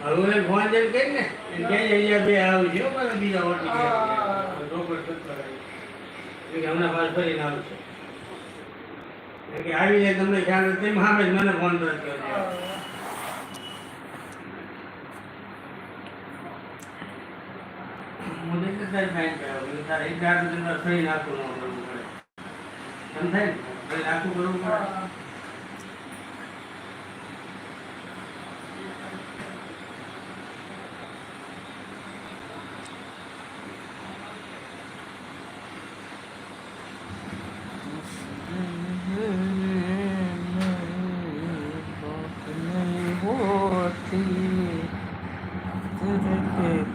હવે ફોન જેમ કહી ને કે અહીંયા બે આવી છે હો બીજા ઓટી. રોકડ રહે. હમણાં પાસ ફરીને આવશે કે આવી જાય તમને ખ્યાલ નથી તેમ જ મને ફોન તરત કરજો હું જ તારી ફાઈન કરાવું. તારે એક દાડો તમને ફરી નાખવું કરવું પડે. થાય ને? નાખવું કરવું પડે.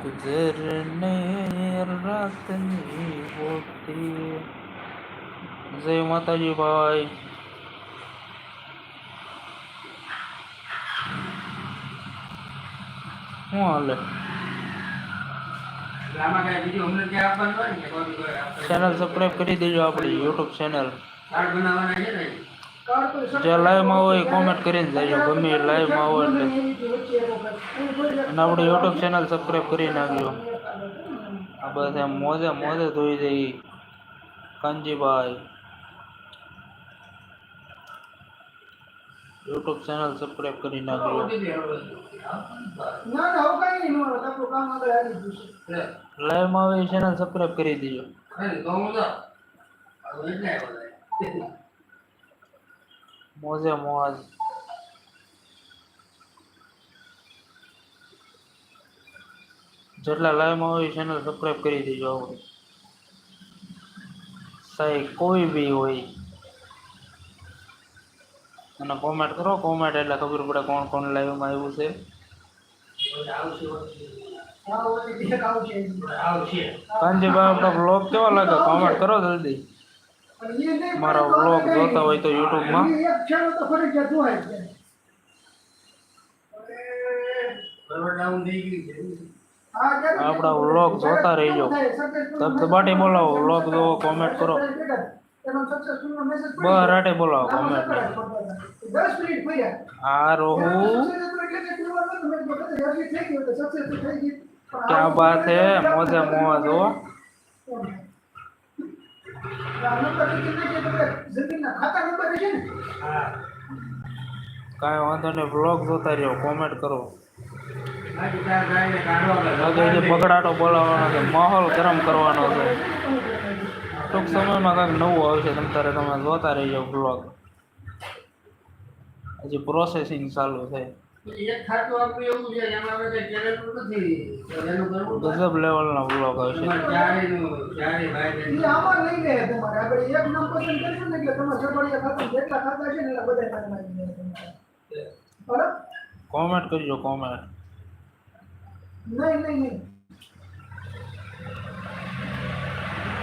ગુજરને રાતની હોતી જય માતાજી ભાઈ શું હાલે એટલે આમાં કાંઈ બીજું અમને ક્યાં આપવાનું હોય ને કે કોઈ બી કોઈ આપે. ચેનલ સબસ્ક્રાઇબ કરી દેજો આપણી યુટ્યુબ ચેનલ કાર્ડ બનાવવાના છે ને? જે લાઈવમાં હોય કોમેન્ટ કરીને જજો ગમે એ લાઈવમાં હોય એટલે અને આપણી યુટ્યુબ ચેનલ સબસ્ક્રાઇબ કરી નાખજો. આ બસ એમ મોજે મોજે ધોઈ જઈ કાનજીભાઈ યુટ્યુબ ચેનલ સબસ્ક્રાઇબ કરી નાખજો. ના ના આવું કાંઈ નહીં મારો આપણું કામ આગળ આવી ગયું છે. લાઈવમાં હોય ચેનલ સબસ્ક્રાઇબ કરી દેજો. મોજે મોજ. જેટલા લાઈવમાં હોય ચેનલ સબસ્ક્રાઈબ કરી દેજો આપણે સાહેબ, કોઈ બી હોય. અને કોમેન્ટ કરો કોમેન્ટ એટલે ખબર પડે કોણ કોણ લાઈવમાં આવ્યું છે. કાનજી ભાઈ આપણો બ્લોગ કેવો લાગે કોમેન્ટ કરો જલ્દી. મારા તો જોતા હોય તો YouTube આપણા વ્લોગ જોતા રહેજો. ધબધબાટી બોલાવો વ્લોગ જોવો કોમેન્ટ કરો. બરાટે બોલાવો કોમેન્ટ હા રોહુ. ક્યાં બાત હે મોજે મોવા જો કાંઈ વાંધો નહીં બ્લોગ જોતા રહ્યો કોમેન્ટ કરો. છે બગડાટો બોલાવવાનો છે માહોલ ગરમ કરવાનો છે. ટૂંક સમયમાં કાંઈક નવું આવશે તમ તારે તમે જોતા રહીજો બ્લોગ હજી પ્રોસેસિંગ ચાલુ છે. ગજબ લેવલના બ્લોગ આવશે. કોમેન્ટ કરજો કોમેન્ટ નહીં નહીં નહીં.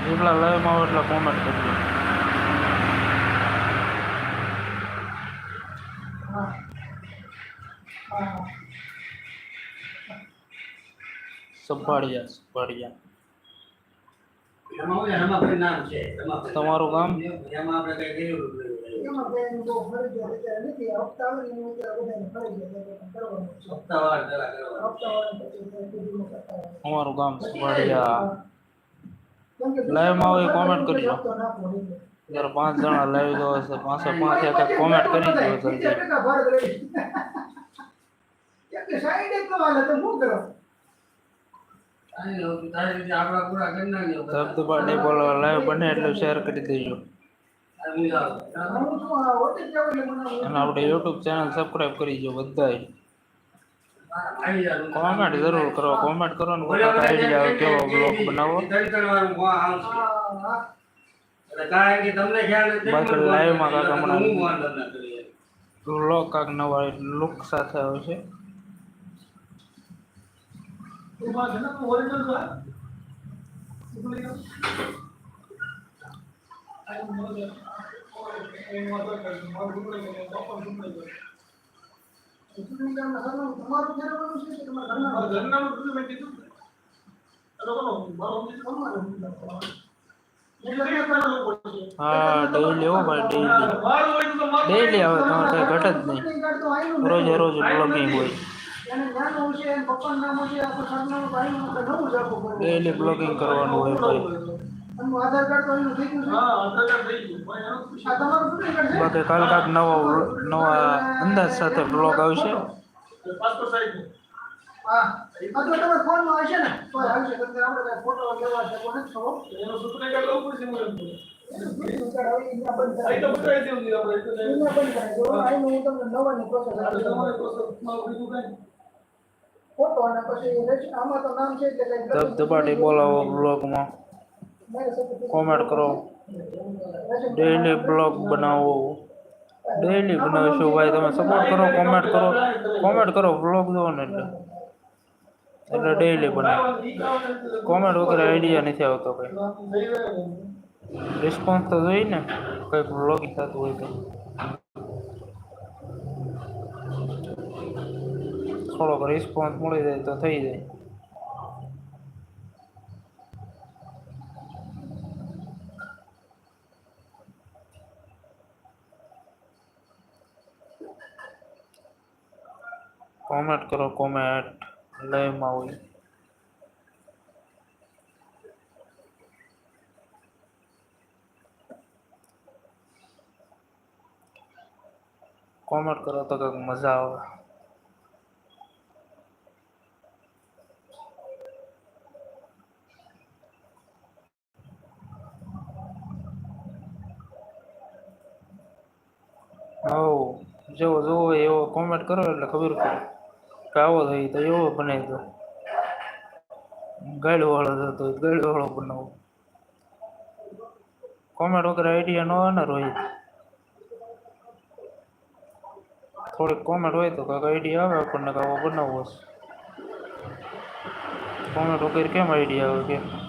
જેટલા લાઈવમાં હોય એટલા કોમેન્ટ કરજો. સંભાળ્યા સંભાળ્યા. તમારું ગામ? છે જરા. અમારું ગામ સંભાળ્યા લાઈવમાં હોય કોમેન્ટ કરજો. ત્યારે પાંચ જણા લાઈવ જો હશે પાંચે પાંચ એક કોમેન્ટ કરી દો જલ્દી બીજા ટકા ભારત રહી. કેમ કે સાઈડ જ ન હાલે તો શું કરો તારી રીતે- તારી રીતે આપણા પૂરા. ધબધબાટી બોલો લાઈવ બને એટલું શેર કરી દેજો અને આપણે યુટ્યુબ ચેનલ સબસ્ક્રાઇબ કરી જો બધાય કોમેન્ટ જરૂર કરો કોમેન્ટ કરો ને બધા આઈડિયા કેવો બ્લોગ બનાવો બાકી મને live માં કાંઈક હમણાં-. બ્લોગ કાંક નવા લુક સાથે આવશે છે હા, ડેઈલી હો ભાઈ ડેઈલી. ડેઈલી તમારે કઈ ઘટ જ નહીં. રોજે રોજ બ્લોગિંગ હોય. ડેઈલી બ્લોગિંગ કરવાનું હોય ભાઈ. આધાર કાર્ડ તો એનું થઈ ગયું છે? હા આધાર કાર્ડ થઈ ગયું. ભાઈ એનું આ તમારું ચૂંટણી કાર્ડ છે? બાકી કાલ કાક નવા નવા અંદાજ સાથે બ્લોગ આવશે. પાસપોર્ટ સાઈઝ હા. ફોનમાં હશે ને? તો આવશે કેમ આપણે કાંઈ ફોટો લેવા જવો નથી ખબર? એનું ચૂંટણી કાર્ડ લઉં પડશે પછી છે કંઈક ધબધબાટી બોલાવો બ્લોગમાં કોમેન્ટ કરો. ડેઈલી બ્લોગ બનાવો. ડેઈલી બનાવીશું ભાઈ, તમે સપોર્ટ કરો કોમેન્ટ કરો. કોમેન્ટ કરો બ્લોગ દો ને એટલે. એટલે ડેઈલી બનાવો કોમેન્ટ વગેરે આઈડિયા નથી આવતો કંઈ. રિસ્પોન્સ તો જોઈએ ને, કંઈક બ્લોગિંગ થતું હોય તો. થોડોક રિસ્પોન્સ મળી જાય તો થઈ જાય. કોમેન્ટ કરો, કોમેન્ટ. લાઈવમાં હોય કોમેન્ટ કરો તો કંઈક મજા આવે. હવ જેવો જોવો એવો કોમેન્ટ કરો એટલે ખબર પડે. કે આવો થઈ તો એવો બનાવી દો. ગાડી વાળો થતો હોય ગાડી વાળો બનાવો. કોમેન્ટ વગર આઈડિયા ન આવે ને રોહિત થોડીક કોમેન્ટ હોય તો કાંઈક આઈડિયા આવે, આપણને કાવો બનાવવો કોમેન્ટ વગર કેમ આઈડિયા આવે કે?